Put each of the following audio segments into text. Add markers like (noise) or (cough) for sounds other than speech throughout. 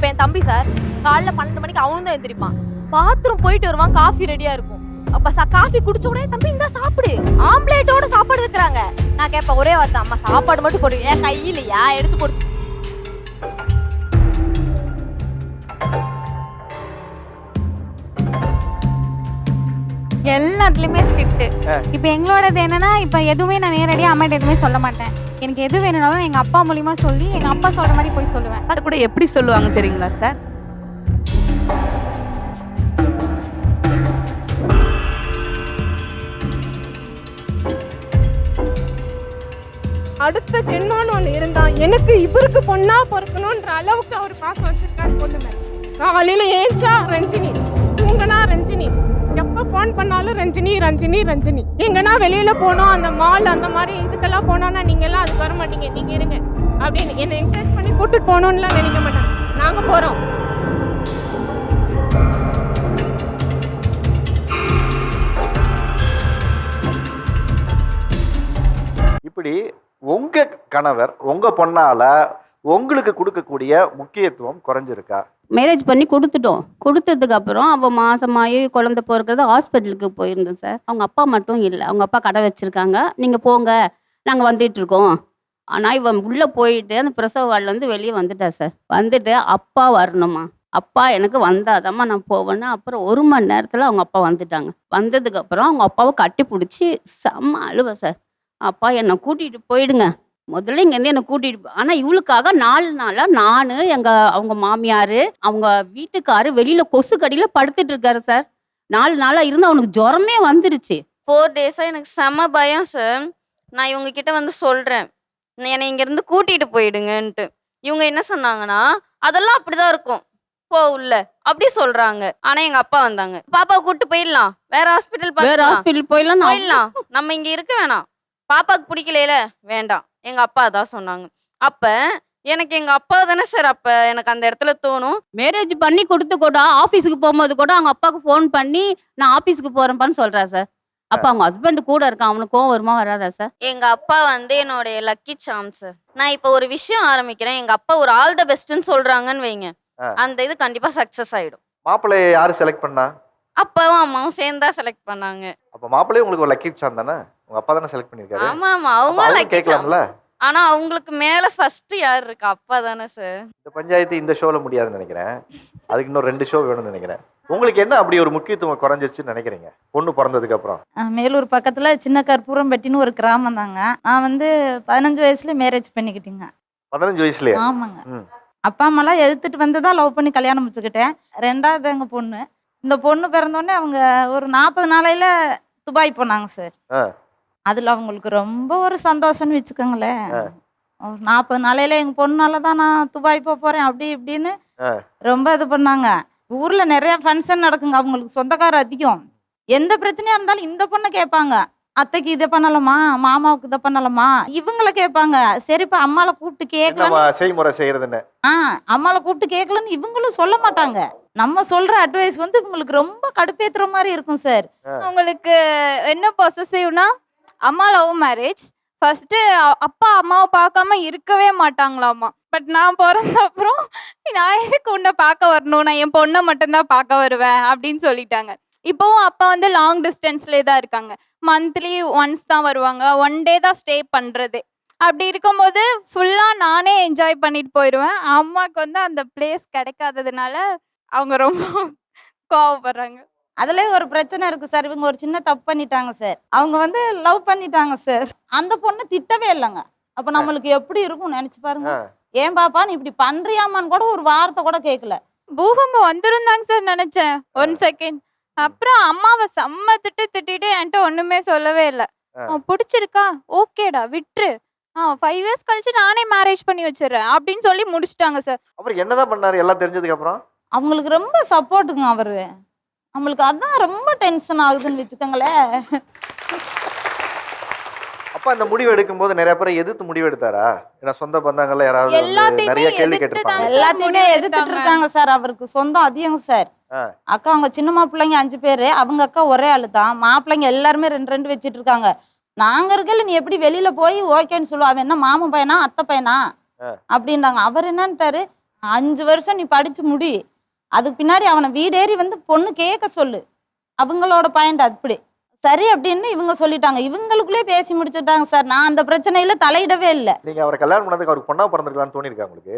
இப்போ என் தம்பி சார் காலைல பன்னெண்டு மணிக்கு அவனும் தான் எழுந்திரிப்பான் பாத்ரூம் போயிட்டு வருவான் காஃபி ரெடியா இருக்கும். அப்ப சா காஃபி குடிச்ச உடனே தம்பி இந்த சாப்பிடு. ஆம்லேட்டோட சாப்பாடு வைக்கிறாங்க. நான் கேட்பேன் ஒரே வார்த்தை அம்மா சாப்பாடு மட்டும் போடு. ஏன் கையிலையா? எடுத்து போடு. எல்லாத்துலயுமே ஸ்ட்ரிக்ட் இப்போ எங்களோடது என்னன்னா இப்போ எதுவுமே நான் நேரடியாக அம்மாட்ட எதுவுமே சொல்ல மாட்டேன். எனக்கு எது வேணும்னாலும் எங்க அப்பா மூலியமா சொல்லி எங்க அப்பா சொல்ற மாதிரி போய் சொல்லுவேன். அது கூட எப்படி சொல்லுவாங்க தெரியுங்களா சார்? அடுத்த ஜென்மம்னு ஒன்று இருந்தா எனக்கு இவருக்கு பொண்ணா பொறுக்கணுன்ற அளவுக்கு அவர் பாசம் வச்சிருக்காரு பொண்ணு காலையில ஏஞ்சா ரஞ்சினி. ஃபோன் பண்ணாலும் ரஞ்சினி ரஞ்சினி ரஞ்சினி. எங்கன்னா வெளியில் போனோம் அந்த மால் அந்த மாதிரி இதுக்கெல்லாம் போனோம்னா நீங்கள்லாம் அது அதுக்கு வர மாட்டீங்க. நீங்கள் இருங்க. அப்படின்னு என்னை என்கரேஜ் பண்ணி கூப்பிட்டு போகணுன்னுலாம் நினைக்க மாட்டாங்க. நாங்கள் போகிறோம் இப்படி உங்கள் கணவர் உங்கள் பொண்ணால் உங்களுக்கு கொடுக்கக்கூடிய முக்கியத்துவம் குறைஞ்சிருக்கா? மேரேஜ் பண்ணி கொடுத்துட்டோம். கொடுத்ததுக்கு அப்புறம் அவள் மாசமாயி குழந்தை போகிறது ஹாஸ்பிட்டலுக்கு போயிருந்தோம் சார் அவங்க அப்பா மட்டும் இல்லை. அவங்க அப்பா கடை வச்சுருக்காங்க. நீங்கள் போங்க. நாங்கள் வந்துட்டுருக்கோம் ஆனால் இவன் உள்ளே போயிட்டு அந்த பிரசவ வார்டுலேருந்து வெளியே வந்துட்டா சார் வந்துட்டு அப்பா வரணுமா? அப்பா எனக்கு வந்தாதாம்மா நான் போவேன்னு அப்புறம் ஒரு மணி நேரத்தில் அவங்க அப்பா வந்துட்டாங்க. வந்ததுக்கப்புறம் அவங்க அப்பாவை கட்டி பிடிச்சி செம்ம அழுவ சார் அப்பா என்னை கூட்டிகிட்டு போயிடுங்க. முதல்ல இங்கேருந்து என்னை கூட்டிகிட்டு ஆனால் இவளுக்காக நாலு நாளாக நான் எங்கள் அவங்க மாமியார் அவங்க வீட்டுக்காரு வெளியில் கொசு கடியில் படுத்துட்டு இருக்காரு சார். நாலு நாளாக இருந்து அவனுக்கு ஜுரமே வந்துருச்சு. ஃபோர் டேஸாக எனக்கு செம பயம் சார். நான் இவங்க கிட்ட வந்து சொல்கிறேன் என்னை இங்கேருந்து கூட்டிகிட்டு போயிடுங்கன்ட்டு. இவங்க என்ன சொன்னாங்கன்னா அதெல்லாம் அப்படிதான் இருக்கும். போ உள்ள. அப்படி சொல்றாங்க. ஆனா எங்க அப்பா வந்தாங்க. பாப்பா கூட்டு போயிடலாம். வேற ஹாஸ்பிட்டல் வேற ஹாஸ்பிட்டல் போயிடலாம் போயிடலாம். நம்ம இங்க இருக்க வேணாம். பாப்பாக்கு பிடிக்கலையில? வேண்டாம். எங்க அப்பா தான் சொன்னாங்க. அப்ப எனக்கு எங்க அப்பா தானே சார் அப்ப எனக்கு அந்த இடத்துல தோணும். மேரேஜ் பண்ணி கொடுத்து கூட ஆஃபீஸுக்கு போகும்போது கூட அவங்க அப்பாவுக்கு ஃபோன் பண்ணி நான் ஆஃபீஸுக்கு போகிறேன்ப்பான்னு சொல்கிறா சார் அப்போ அவங்க ஹஸ்பண்ட் கூட இருக்கான் அவனுக்கு கோவம் வருமா? வராதா சார் எங்க அப்பா வந்து என்னுடைய லக்கி சாம் சார் நான் இப்போ ஒரு விஷயம் ஆரம்பிக்கிறேன். எங்க அப்பா ஒரு ஆல் த பெஸ்ட்னு சொல்றாங்கன்னு வைங்க. அந்த இது கண்டிப்பா சக்சஸ் ஆயிடும். மாப்பிள்ளையை யாரு செலக்ட் பண்ணா? அப்பாவும் அம்மாவும் சேர்ந்தா செலக்ட் பண்ணாங்க. அப்ப மாப்பிள்ளையும் உங்களுக்கு ஒரு லக்கி சான் தானே? உங்க அப்பா தானே செலக்ட் பண்ணிருக்காரு? ஆமா ஆமா. அவங்க கேட்கலாம்ல? ஆனா அவங்களுக்கு மேல ஃபர்ஸ்ட் யார் இருக்கா? அப்பா தானே சார் இந்த பஞ்சாயத்து இந்த ஷோல முடியாதுன்னு நினைக்கிறேன். அதுக்கு இன்னும் ரெண்டு ஷோ வேணும்னு நினைக்கிறேன். உங்களுக்கு என்ன அப்படி ஒரு முக்கியத்துவம் குறைஞ்சிருச்சுன்னு நினைக்கிறீங்க? பொண்ணு பிறந்ததுக்கு அப்புறம். மேலூர் பக்கத்தில் சின்ன கற்பூரம்பட்டின்னு ஒரு கிராமம் தாங்க. நான் வந்து பதினஞ்சு வயசுல மேரேஜ் பண்ணிக்கிட்டேங்க. பதினஞ்சு வயசுலயே? ஆமாங்க. அப்பா அம்மாலாம் எதிர்த்துட்டு வந்து தான் லவ் பண்ணி கல்யாணம் முடிச்சுக்கிட்டேன். ரெண்டாவது எங்கள் பொண்ணு. இந்த பொண்ணு பிறந்தோடனே அவங்க ஒரு நாற்பது நாளையில துபாய் போனாங்க சார். அதில் அவங்களுக்கு ரொம்ப ஒரு சந்தோஷம்னு வச்சுக்கோங்களேன். ஒரு நாற்பது நாளையில எங்கள் பொண்ணால தான் நான் துபாய் போக போகிறேன் அப்படி இப்படின்னு. ரொம்ப இது பண்ணாங்க. ஊரில் நிறைய ஃபங்க்ஷன் நடக்குங்க அவங்களுக்கு சொந்தக்காரர் அதிகம். எந்த பிரச்சனையா இருந்தாலும் இந்த பொண்ணை கேட்பாங்க. அத்தைக்கு இதை பண்ணலாமா மாமாவுக்கு இதை பண்ணலாமா இவங்கள கேட்பாங்க. சரிப்பா அம்மாவை கூப்பிட்டு கேட்கலாம் செய்முறை செய்யறதுன்னு? ஆ அம்மாவை கூப்பிட்டு கேட்கலன்னு இவங்களும் சொல்ல மாட்டாங்க. நம்ம சொல்ற அட்வைஸ் வந்து இவங்களுக்கு ரொம்ப கடுப்பேத்துற மாதிரி இருக்கும் சார் அவங்களுக்கு என்ன பொசசிவ்னா அம்மா லவ் மேரேஜ் ஃபர்ஸ்ட் அப்பா அம்மாவை பார்க்காம இருக்கவே மாட்டாங்களாமா பட் நான் பிறந்த அப்புறம் நான் எதுக்கு உன்னை பார்க்க வரணும்? நான் என் பொண்ணை மட்டும்தான் பார்க்க வருவேன் அப்படின்னு சொல்லிட்டாங்க. இப்போவும் அப்பா வந்து லாங் டிஸ்டன்ஸ்லேயே தான் இருக்காங்க. மந்த்லி ஒன்ஸ் தான் வருவாங்க. ஒன் டே தான் ஸ்டே பண்ணுறது அப்படி இருக்கும்போது ஃபுல்லாக நானே என்ஜாய் பண்ணிட்டு போயிடுவேன் அம்மாவுக்கு வந்து அந்த பிளேஸ் கிடைக்காததுனால அவங்க ரொம்ப (laughs) கோவப்படுறாங்க. அதுல ஒரு பிரச்சனை இருக்கு சார். இவங்க ஒரு சின்ன தப்பு பண்ணிட்டாங்க சார். அவங்க வந்து லவ் பண்ணிட்டாங்க சார். அந்த பொண்ணு திட்டவே இல்லைங்க. அப்ப நம்மளுக்கு எப்படி இருக்கும் நினைச்சு பாருங்க. ஏன் பாப்பா நீ இப்படி பண்றியாமான்னு கூட ஒரு வார்த்தை கூட கேட்கல பூகம்பம் வந்துருந்தாங்க சார் நினைச்சேன். ஒன் செகண்ட் அப்புறம் அம்மாவை செம்ம திட்டு திட்டிட்டு என்கிட்ட ஒண்ணுமே சொல்லவே இல்லை. பிடிச்சிருக்கா? ஓகேடா விட்டுரு. ஆ ஃபைவ் இயர்ஸ் கழிச்சு நானே மேரேஜ் பண்ணி வச்சிடுறேன். அப்படின்னு சொல்லி முடிச்சிட்டாங்க சார். அப்புறம் என்னதான் பண்ணாரு? எல்லாம் தெரிஞ்சதுக்கு அப்புறம்? அவங்களுக்கு ரொம்ப சப்போர்ட்டுங்க அவரு. நம்மளுக்கு அதான் ரொம்ப டென்ஷன் ஆகுதுன்னு வச்சுக்கோங்களேன். அப்ப அந்த முடிவு எடுக்கும்போது நிறைய பேரை எதிர்த்து முடிவு எடுத்தாரா? ஏன்னா சொந்த பந்தங்கள்ல யாராவது எல்லாத்தையுமே நிறைய கேள்வி எதிர்த்து கேட்டிருப்பாங்க. எல்லாத்தையுமே எதிர்த்துட்டு. இருக்காங்க சார் அவருக்கு. சொந்தம் அதிகம் சார். ஆ. அக்கா அவங்க சின்னம்மா பிள்ளைங்க அஞ்சு பேரு அவங்க அக்கா ஒரே ஆளு தான் மாப்பிள்ளைங்க எல்லாருமே ரெண்டு ரெண்டு வச்சிட்டு இருக்காங்க. நாங்க இருக்கல நீ எப்படி வெளியில போய் ஓகேன்னு சொல்லுவா அவன் என்ன மாமன் பையனா அத்தை பையனா? ஆ. அப்படின்றாங்க. அவர் என்னன்ட்டாரு? அஞ்சு வருஷம் நீ படிச்சு முடி. அதுக்கு பின்னாடி அவனை வீடேறி வந்து பொண்ணு கேட்க சொல்லு. அவங்களோட பாயிண்ட் அப்படி. சரி அப்படின்னு இவங்க சொல்லிட்டாங்க. இவங்களுக்குள்ளே பேசி முடிச்சுட்டாங்க சார். நான் அந்த பிரச்சனையில தலையிடவே இல்லை. நீங்க அவரை கல்யாணம் பண்ணதுக்கு அவருக்கு பொண்ணா பிறந்திருக்கலாம்னு தோணிருக்கா உங்களுக்கு?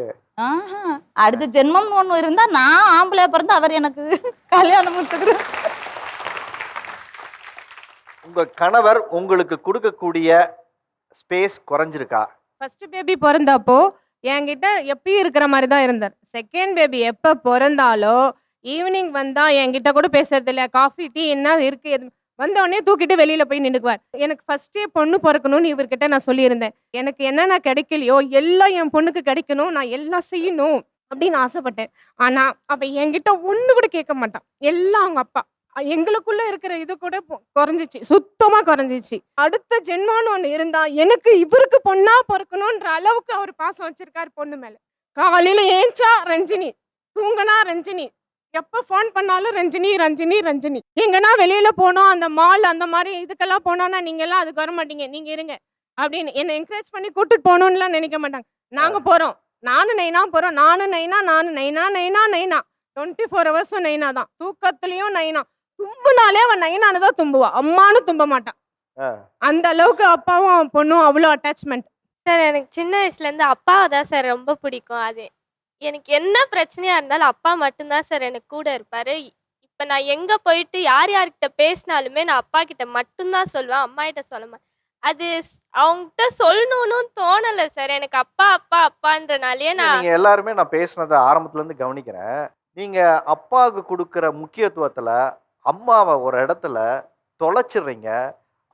ஆஹா. அடுத்த ஜென்மம்னு ஒன்று இருந்தா நான் ஆம்பளை பிறந்து அவர் எனக்கு கல்யாணம் முடிச்சுக்கிறேன் உங்க கணவர் உங்களுக்கு கொடுக்கக்கூடிய ஸ்பேஸ் குறைஞ்சிருக்கா? ஃபர்ஸ்ட் பேபி பிறந்தப்போ என்கிட்ட எப்பயும் இருக்கிற மாதிரி தான் இருந்தார். செகண்ட் பேபி எப்போ பிறந்தாலோ ஈவினிங் வந்தா என்கிட்ட கூட பேசுறது இல்லை. காஃபி டீ என்ன இருக்கு எது வந்த தூக்கிட்டு வெளியில போய் நின்றுக்குவார் எனக்கு ஃபர்ஸ்டே பொண்ணு பிறக்கணும்னு இவர்கிட்ட நான் சொல்லியிருந்தேன். எனக்கு என்னென்ன கிடைக்கலையோ எல்லாம் என் பொண்ணுக்கு கிடைக்கணும் நான் எல்லாம் செய்யணும் அப்படின்னு ஆசைப்பட்டேன். ஆனால் அவள் என்கிட்ட ஒன்று கூட கேட்க மாட்டான் எல்லாம் அவங்க அப்பா. எங்களுக்குள்ள இருக்கிற இது கூட குறைஞ்சிச்சு. சுத்தமா குறைஞ்சிச்சு. அடுத்த ஜென்மான்னு ஒண்ணு இருந்தா எனக்கு இவருக்கு பொண்ணா பிறக்கணும்ன்ற அளவுக்கு அவர் பாசம் வச்சிருக்காரு பொண்ணு மேல. காலையில ஏஞ்சா ரஞ்சினி தூங்கனா ரஞ்சினி எப்ப ஃபோன் பண்ணாலும் ரஞ்சினி ரஞ்சினி ரஞ்சினி. எங்கன்னா வெளியில போனோம் அந்த மால் அந்த மாதிரி இதுக்கெல்லாம் போனோம்னா நீங்க எல்லாம் அதுக்கு வர மாட்டீங்க நீங்க இருங்க அப்படின்னு என்னை என்கரேஜ் பண்ணி கூட்டிட்டு போகணும்னுலாம் நினைக்க மாட்டாங்க. நாங்க போறோம். நானும் நைனா போறோம். நானும் நைனா நானும் நைனா நைனா நைனா. டுவெண்ட்டி ஃபோர் ஹவர்ஸும் நைனா தான். தூக்கத்துலயும் நைனா. தும்புனாலே அவன் நைனானு தான் தும்புவா. அம்மானு தும்ப மாட்டான் ஆ. அந்த அளவுக்கு அப்பாவும் பொண்ணும் அவ்வளோ அட்டாச்மெண்ட் சார் எனக்கு சின்ன வயசுலேருந்து அப்பாவை தான் சார் ரொம்ப பிடிக்கும். அது எனக்கு என்ன பிரச்சனையாக இருந்தாலும் அப்பா மட்டும்தான் சார் எனக்கு கூட இருப்பார். இப்போ நான் எங்கே போயிட்டு யார் யார்கிட்ட பேசினாலுமே நான் அப்பா கிட்ட மட்டும்தான் சொல்லுவேன். அம்மா கிட்ட சொல்ல மாட்டேன். அது அவங்ககிட்ட சொல்லணும்னு தோணலை சார். எனக்கு அப்பா அப்பா அப்பான்றனாலேயே நான் நீங்க எல்லாருமே நான் பேசுனதை ஆரம்பத்துல இருந்து கவனிக்கிறேன். நீங்க அப்பாவுக்கு கொடுக்குற முக்கியத்துவத்துல அம்மாவை ஒரு இடத்துல தொலைச்சிடுறீங்க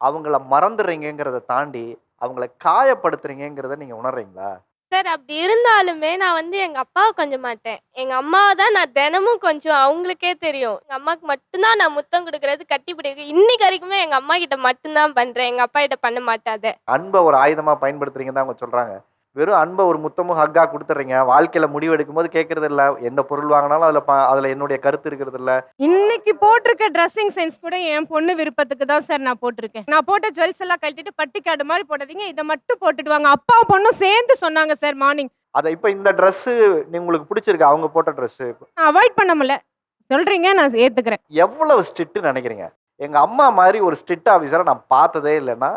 அவங்கள மறந்துடுறீங்கிறத தாண்டி அவங்கள காயப்படுத்துறீங்கிறத நீங்க உணர்றீங்களா? சார் அப்படி இருந்தாலுமே நான் வந்து எங்கள் அப்பாவை கொஞ்சம் மாட்டேன். எங்கள் அம்மாவை தான் நான் தினமும் கொஞ்சம் அவங்களுக்கே தெரியும். எங்கள் அம்மாவுக்கு மட்டும்தான் நான் முத்தம் கொடுக்கறது கட்டி பிடிக்கிறது இன்னைக்கு வரைக்குமே எங்கள் அம்மா கிட்ட மட்டும்தான் பண்ணுறேன் எங்கள் அப்பா கிட்ட பண்ண மாட்டாத. அன்பை ஒரு ஆயுதமா பயன்படுத்துறீங்கன்னு தான் அவங்க சொல்றாங்க. வெறும் அன்பை ஒரு முத்தமும் ஹக்கா கொடுத்துட்றீங்க வாழ்க்கையில முடிவு எடுக்கும்போது கேட்கறது இல்ல எந்த பொருள் வாங்கினாலும் அதுல அதுல என்னுடைய கருத்து இருக்கிறது இல்ல இன்னைக்கு போட்டிருக்க ட்ரெஸ்ஸிங் சென்ஸ் கூட என் பொண்ணு விருப்பத்துக்கு தான் சார் நான் போட்டிருக்கேன். நான் போட்ட ஜுவல்ஸ் எல்லாம் கழட்டிட்டு பட்டிக்காடு மாதிரி போடாதீங்க. இதை மட்டும் போட்டுட்டு வாங்க. அப்பாவும் பொண்ணும் சேர்ந்து சொன்னாங்க சார் மார்னிங் அதை இப்ப இந்த Dress நீ உங்களுக்கு பிடிச்சிருக்கு. அவங்க போட்ட Dress நான் அவாய்ட் பண்ண முடியல. சொல்றீங்க நான் ஏத்துக்கிறேன். எவ்வளவு ஸ்ட்ரிக்ட் நினைக்கிறீங்க? எங்க அம்மா மாதிரி ஒரு ஸ்ட்ரிக்ட் ஆஃபீஸரை நான் பார்த்ததே இல்லைன்னா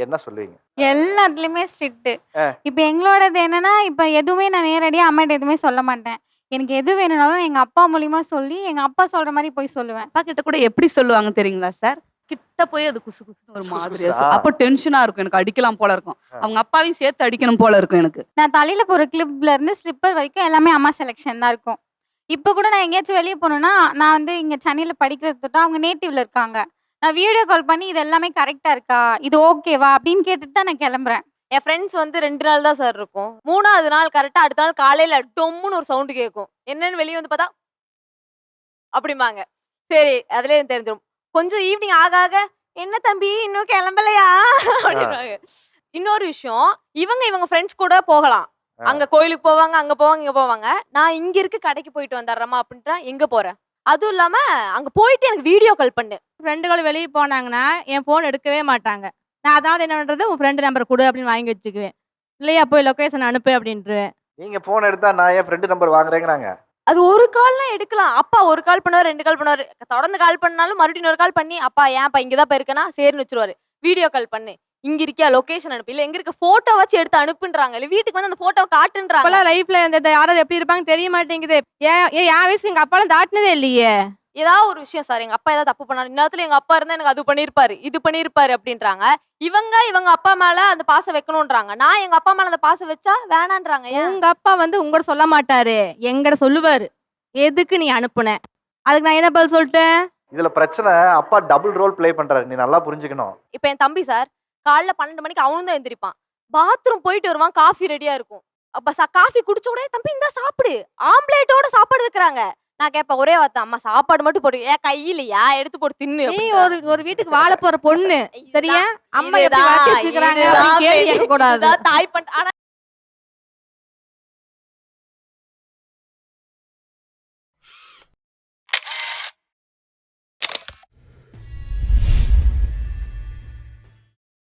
என்ன சொல்லுவீங்க? எல்லாத்துலேயுமே ஸ்ட்ரிக்ட்டு ஆ. இப்போ எங்களோடது என்னன்னா இப்போ எதுவுமே நான் நேரடியாக அம்மாட்ட எதுவுமே சொல்ல மாட்டேன். எனக்கு எது வேணும்னாலும் எங்கள் அப்பா மூலியமா சொல்லி எங்கள் அப்பா சொல்கிற மாதிரி போய் சொல்லுவேன். அப்பா கிட்ட கூட எப்படி சொல்லுவாங்க தெரியுங்களா சார் கிட்ட போய் அது குசு குசுன்னு ஒரு மாதிரியா. அப்போ டென்ஷனா இருக்கும். எனக்கு அடிக்கலாம் போல இருக்கும். அவங்க அப்பாவையும் சேர்த்து அடிக்கணும் போல இருக்கும் எனக்கு. நான் தலையில் போகிற கிளிப்ல இருந்து ஸ்லிப்பர் வரைக்கும் எல்லாமே அம்மா செலெக்ஷன் தான் இருக்கும். இப்போ கூட நான் எங்கேயாச்சும் வெளியே போகணுன்னா நான் வந்து இங்கே சென்னையில் படிக்கிறது தொட்டு அவங்க நேட்டிவ்ல இருக்காங்க. நான் வீடியோ கால் பண்ணி இது எல்லாமே கரெக்டாக இருக்கா? இது ஓகேவா அப்படின்னு கேட்டுட்டு தான் நான் கிளம்புறேன். என் ஃப்ரெண்ட்ஸ் வந்து ரெண்டு நாள் தான் சார் இருக்கும். மூணாவது நாள் கரெக்டா அடுத்த நாள் காலையில டொம்முன்னு ஒரு சவுண்டு கேட்கும். என்னன்னு வெளியே வந்து பார்த்தா அப்படிம்பாங்க. சரி அதுலயே எனக்கு தெரிஞ்சிடும் கொஞ்சம் ஈவினிங் ஆக ஆக என்ன தம்பி இன்னும் கிளம்பலையா? அப்படின்வாங்க இன்னொரு விஷயம் இவங்க இவங்க ஃப்ரெண்ட்ஸ் கூட போகலாம். அங்க கோயிலுக்கு போவாங்க அங்க போவாங்க இங்க போவாங்க. நான் இங்க இருக்கு கடைக்கு போயிட்டு வந்துடுறேம்மா அப்படின்ட்டு எங்க போறேன்? அதுவும் இல்லாம அங்க போயிட்டு எனக்கு வீடியோ கால் பண்ணு. ஃப்ரெண்டுகள் வெளியே போனாங்கன்னா என் ஃபோன் எடுக்கவே மாட்டாங்க. நான் அதாவது என்ன பண்ணுறது உன் ஃப்ரெண்டு நம்பர் கொடு அப்படின்னு வாங்கி வச்சுக்குவேன். இல்லையா போய் லொக்கேஷன் அனுப்பு அப்படின்ட்டுருவேன் நீங்க போன் எடுத்தா நான் என் ஃப்ரெண்டு நம்பர் வாங்குறேங்கிறாங்க? அது ஒரு கால்லாம் எடுக்கலாம். அப்பா ஒரு கால் பண்ணுவார் ரெண்டு கால் பண்ணுவார். தொடர்ந்து கால் பண்ணாலும் மறுபடியும் ஒரு கால் பண்ணி அப்பா ஏன்ப்பா இங்கே தான் இருக்கேனா சரின்னு வச்சிருவாரு. வீடியோ கால் பண்ணு. இங்க இருக்கியா? லொகேஷன் அனுப்பு. இல்ல எங்க இருக்க? போட்டோ வச்சு எடுத்து அனுப்புன்றாங்க. இல்ல வீட்டுக்கு வந்து அந்த போட்டோவை காட்டுன்றாங்க. லைஃப்ல இந்த இந்த யாராவது எப்படி இருப்பாங்கன்னு தெரிய மாட்டேங்குது. ஏன் ஏன் என் வயசு எங்கள் அப்பாலாம் தாட்டினதே இல்லையே. ஏதாவது ஒரு விஷயம் சார். எங்க அப்பா ஏதாவது தப்பு பண்ணாரு. இந்நேரத்துல எங்க அப்பா இருந்தா எனக்கு அது பண்ணிருப்பாரு இது பண்ணிருப்பாரு அப்படின்றாங்க. இவங்க இவங்க அப்பா மேல அந்த பாசம் வைக்கணும்ன்றாங்க. நான் எங்க அப்பா மேல அந்த பாசம் வச்சா வேணான்றாங்க உங்க அப்பா வந்து உங்கள்கிட்ட சொல்ல மாட்டாரு. எங்கிட்ட சொல்லுவாரு. எதுக்கு நீ அனுப்புன? அதுக்கு நான் என்ன பதில் சொல்லிட்டேன்? இதுல பிரச்சனை அப்பா டபுள் ரோல் ப்ளே பண்றாரு. நீ நல்லா புரிஞ்சுக்கணும். இப்ப என் தம்பி சார். காலைல பன்னெண்டு மணிக்கு அவனும் தான் எந்திரிப்பான். பாத்ரூம் போயிட்டு வருவான் காஃபி ரெடியா இருக்கும். அப்ப காஃபி குடிச்ச உடனே தம்பி இந்தா சாப்பிடு. ஆம்லேட்டோட சாப்பாடு வைக்கிறாங்க. நான் கேட்பேன் ஒரே வார்த்தை அம்மா சாப்பாடு மட்டும் போடு. ஏன் கையிலையா? எடுத்து போட்டு தின்னு. நீ. ஒரு ஒரு வீட்டுக்கு வாழ போற பொண்ணு. சரியா? அம்மா எப்படி இதுதான், வளர்த்தி வச்சுக்கிறாங்க இதுதான் அப்படின்னு கேள்வி பெரிய- கேட்க கூடாது தாய் பண்ற ஆனா